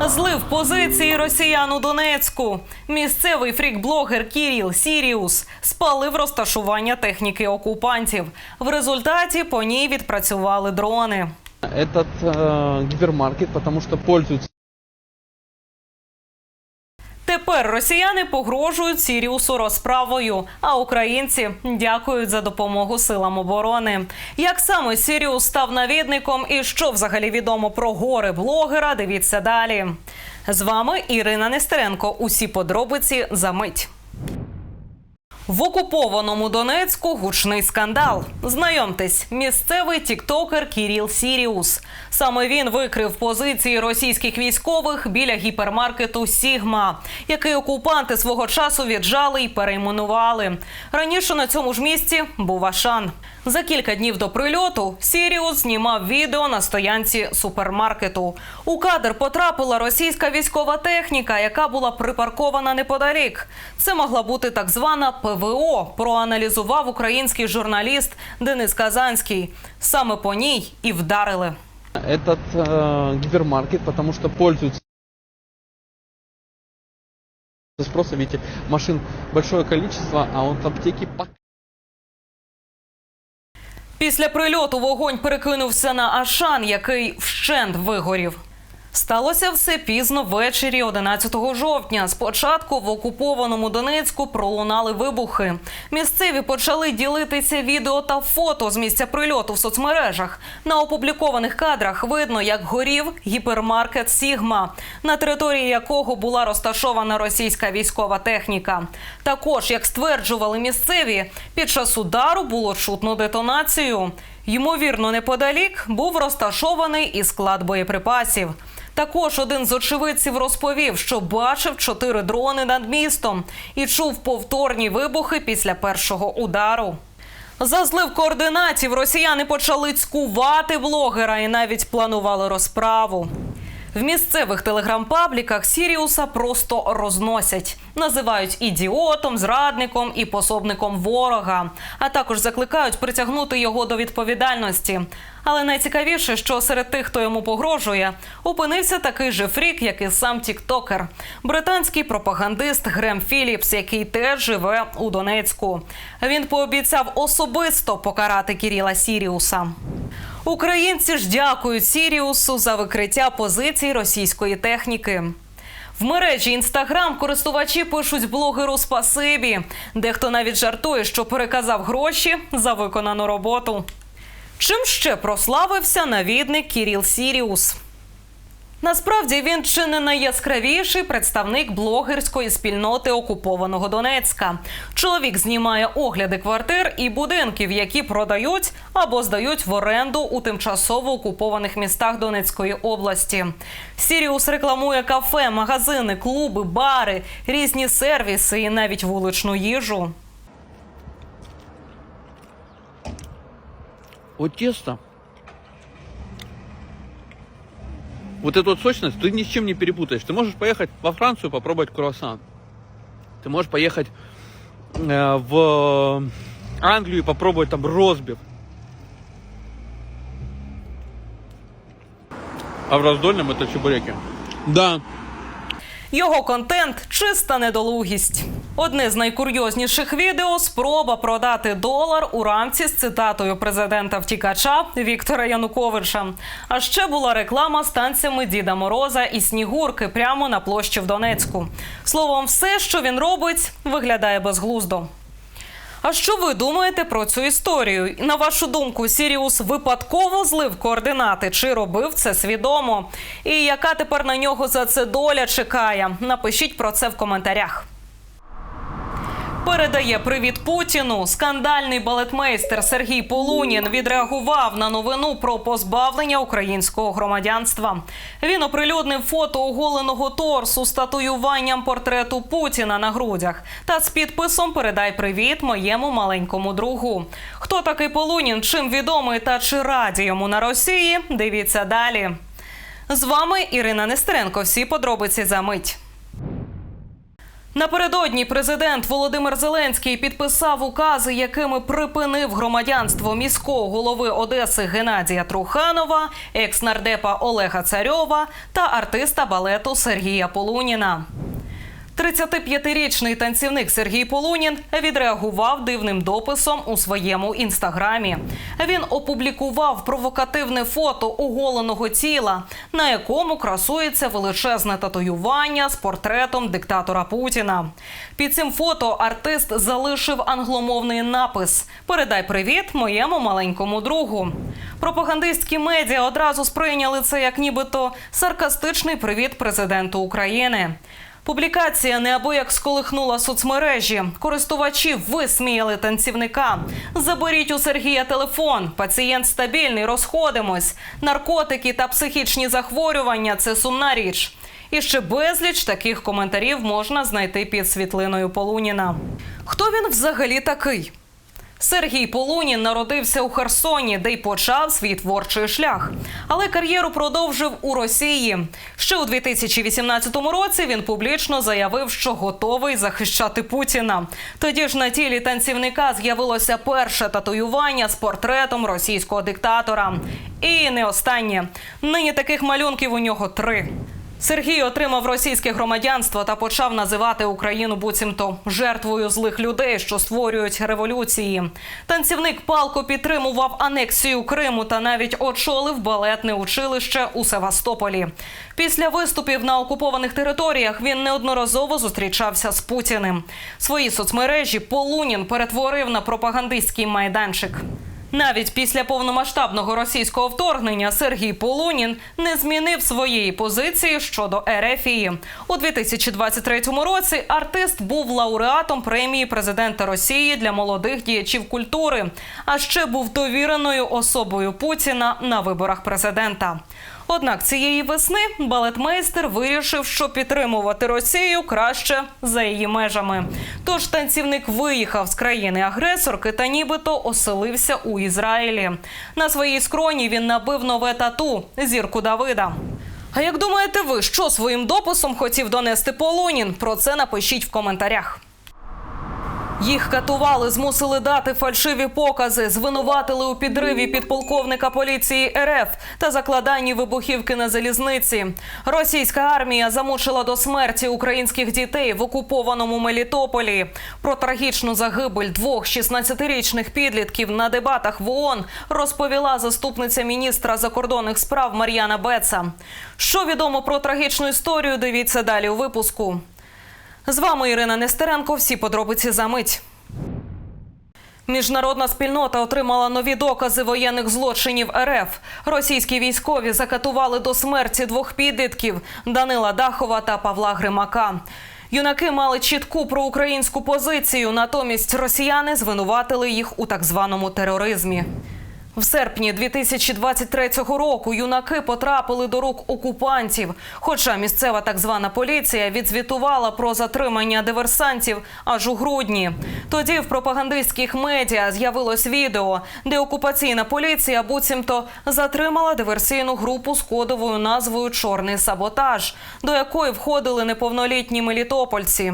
Злив позиції росіян у Донецьку. Місцевий фрік-блогер Кіріл Сіріус спалив розташування техніки окупантів. В результаті по ній відпрацювали дрони. Этот э, гипермаркет, потому что пользуются Тепер росіяни погрожують Сіріусу розправою, а українці дякують за допомогу силам оборони. Як саме Сіріус став навідником і що взагалі відомо про гори блогера? Дивіться далі. З вами Ірина Нестеренко. Усі подробиці за мить. В окупованому Донецьку гучний скандал. Знайомтесь, місцевий тіктокер Кіріл Сіріус. Саме він викрив позиції російських військових біля гіпермаркету Сігма, який окупанти свого часу віджали і перейменували. Раніше на цьому ж місці був Ашан. За кілька днів до прильоту Сіріус знімав відео на стоянці супермаркету. У кадр потрапила російська військова техніка, яка була припаркована неподалік. Це могла бути так звана ПВО. Проаналізував український журналіст Денис Казанський. Саме по ній і вдарили. этот э, гипермаркет, потому что пользуются спросом, видите, машин большое количество, а вот аптеки пока Після прильоту вогонь перекинувся на Ашан, який вщент вигорів. Сталося все пізно ввечері 11 жовтня. Спочатку в окупованому Донецьку пролунали вибухи. Місцеві почали ділитися відео та фото з місця прильоту в соцмережах. На опублікованих кадрах видно, як горів гіпермаркет Сігма, на території якого була розташована російська військова техніка. Також, як стверджували місцеві, під час удару було чутно детонацію. Ймовірно, неподалік був розташований і склад боєприпасів. Також один з очевидців розповів, що бачив чотири дрони над містом і чув повторні вибухи після першого удару. За злив координатів росіяни почали цькувати блогера і навіть планували розправу. В місцевих телеграм-пабліках Сіріуса просто розносять, називають ідіотом, зрадником і пособником ворога, а також закликають притягнути його до відповідальності. Але найцікавіше, що серед тих, хто йому погрожує, опинився такий же фрік, як і сам тіктокер, британський пропагандист Грем Філіпс, який теж живе у Донецьку. Він пообіцяв особисто покарати Кіріла Сіріуса. Українці ж дякують Сіріусу за викриття позицій російської техніки. В мережі інстаграм користувачі пишуть блогеру спасибі. Дехто навіть жартує, що переказав гроші за виконану роботу. Чим ще прославився навідник Кіріл Сіріус? Насправді він чи не найяскравіший представник блогерської спільноти окупованого Донецька. Чоловік знімає огляди квартир і будинків, які продають або здають в оренду у тимчасово окупованих містах Донецької області. Сіріус рекламує кафе, магазини, клуби, бари, різні сервіси і навіть вуличну їжу. вот тесто. Вот эту вот сочность ты ни с чем не перепутаешь. Ты можешь поехать во Францию попробовать круассан. Ты можешь поехать э, в Англию и попробовать там розбив. А в раздольном это чебуреки. Да, Його контент чиста недолугість. Одне з найкурйозніших відео спроба продати долар у рамці з цитатою президента втікача Віктора Януковича. А ще була реклама станціями Діда Мороза і Снігурки прямо на площі в Донецьку. Словом, все, що він робить, виглядає безглуздо. А що ви думаєте про цю історію? На вашу думку, Сіріус випадково злив координати чи робив це свідомо? І яка тепер на нього за це доля чекає? Напишіть про це в коментарях. Передає привіт Путіну. Скандальний балетмейстер Сергій Полунін відреагував на новину про позбавлення українського громадянства. Він оприлюднив фото оголеного торсу з татуюванням портрету Путіна на грудях та з підписом Передай привіт моєму маленькому другу. Хто такий Полунін? Чим відомий та чи раді йому на Росії? Дивіться далі. З вами Ірина Нестеренко. Всі подробиці за мить. Напередодні президент Володимир Зеленський підписав укази, якими припинив громадянство міського голови Одеси Геннадія Труханова, екс-нардепа Олега Царьова та артиста балету Сергія Полуніна. 35-річний танцівник Сергій Полунін відреагував дивним дописом у своєму інстаграмі. Він опублікував провокативне фото оголеного тіла, на якому красується величезне татуювання з портретом диктатора Путіна. Під цим фото артист залишив англомовний напис Передай привіт моєму маленькому другу. Пропагандистські медіа одразу сприйняли це як нібито саркастичний привіт президенту України. Публікація неабияк сколихнула соцмережі. Користувачі висміяли танцівника. Заберіть у Сергія телефон. Пацієнт стабільний, розходимось. Наркотики та психічні захворювання це сумна річ. І ще безліч таких коментарів можна знайти під світлиною Полуніна. Хто він взагалі такий? Сергій Полунін народився у Херсоні, де й почав свій творчий шлях. Але кар'єру продовжив у Росії. Ще у 2018 році він публічно заявив, що готовий захищати Путіна. Тоді ж на тілі танцівника з'явилося перше татуювання з портретом російського диктатора. І не останнє. Нині таких малюнків у нього три. Сергій отримав російське громадянство та почав називати Україну буцімто жертвою злих людей, що створюють революції. Танцівник палко підтримував анексію Криму та навіть очолив балетне училище у Севастополі. Після виступів на окупованих територіях він неодноразово зустрічався з Путіним. Свої соцмережі Полунін перетворив на пропагандистський майданчик. Навіть після повномасштабного російського вторгнення Сергій Полунін не змінив своєї позиції щодо Ерефії. У 2023 році артист був лауреатом премії президента Росії для молодих діячів культури, а ще був довіреною особою Путіна на виборах президента. Однак цієї весни балетмейстер вирішив, що підтримувати Росію краще за її межами. Тож танцівник виїхав з країни-агресорки та нібито оселився у Ізраїлі. На своїй скроні він набив нове тату зірку Давида. А як думаєте ви, що своїм дописом хотів донести Полунін? Про це напишіть в коментарях. Їх катували, змусили дати фальшиві покази, звинуватили у підриві підполковника поліції РФ та закладанні вибухівки на залізниці. Російська армія замучила до смерті українських дітей в окупованому Мелітополі. Про трагічну загибель двох 16-річних підлітків на дебатах в ООН розповіла заступниця міністра закордонних справ Мар'яна Беца. Що відомо про трагічну історію? Дивіться далі у випуску. З вами Ірина Нестеренко. Всі подробиці за мить. Міжнародна спільнота отримала нові докази воєнних злочинів РФ. Російські військові закатували до смерті двох підлітків Данила Дахова та Павла Гримака. Юнаки мали чітку проукраїнську позицію, натомість росіяни звинуватили їх у так званому тероризмі. В серпні 2023 року юнаки потрапили до рук окупантів. Хоча місцева так звана поліція відзвітувала про затримання диверсантів аж у грудні. Тоді в пропагандистських медіа з'явилось відео, де окупаційна поліція буцімто затримала диверсійну групу з кодовою назвою Чорний саботаж, до якої входили неповнолітні мелітопольці.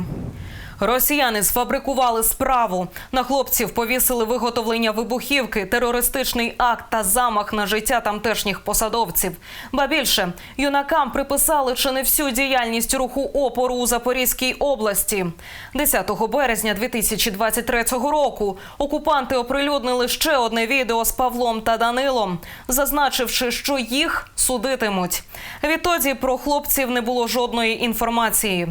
Росіяни сфабрикували справу. На хлопців повісили виготовлення вибухівки, терористичний акт та замах на життя тамтешніх посадовців. Ба більше юнакам приписали чи не всю діяльність руху опору у Запорізькій області. 10 березня 2023 року окупанти оприлюднили ще одне відео з Павлом та Данилом, зазначивши, що їх судитимуть. Відтоді про хлопців не було жодної інформації.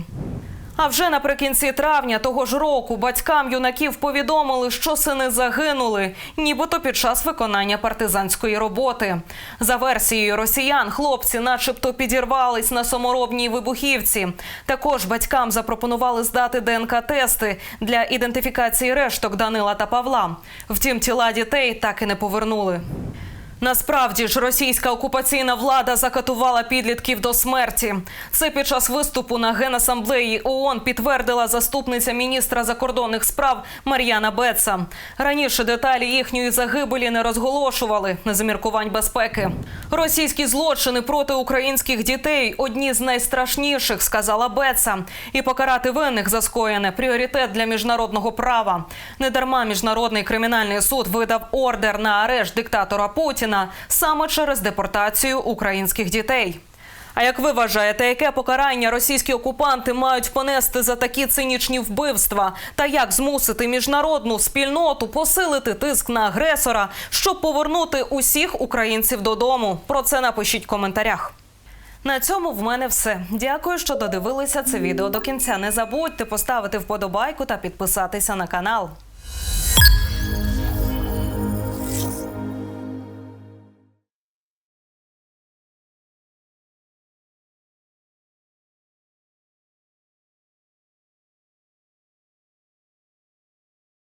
А вже наприкінці травня того ж року батькам юнаків повідомили, що сини загинули, нібито під час виконання партизанської роботи. За версією росіян, хлопці, начебто, підірвались на саморобній вибухівці. Також батькам запропонували здати ДНК-тести для ідентифікації решток Данила та Павла. Втім, тіла дітей так і не повернули. Насправді ж російська окупаційна влада закатувала підлітків до смерті. Це під час виступу на генасамблеї ООН підтвердила заступниця міністра закордонних справ Мар'яна Беца. Раніше деталі їхньої загибелі не розголошували на заміркувань безпеки. Російські злочини проти українських дітей одні з найстрашніших, сказала Беца. І покарати винних за скоєне пріоритет для міжнародного права. Недарма міжнародний кримінальний суд видав ордер на арешт диктатора Путіна саме через депортацію українських дітей. А як ви вважаєте, яке покарання російські окупанти мають понести за такі цинічні вбивства? Та як змусити міжнародну спільноту посилити тиск на агресора, щоб повернути усіх українців додому? Про це напишіть в коментарях. На цьому в мене все. Дякую, що додивилися це відео до кінця. Не забудьте поставити вподобайку та підписатися на канал.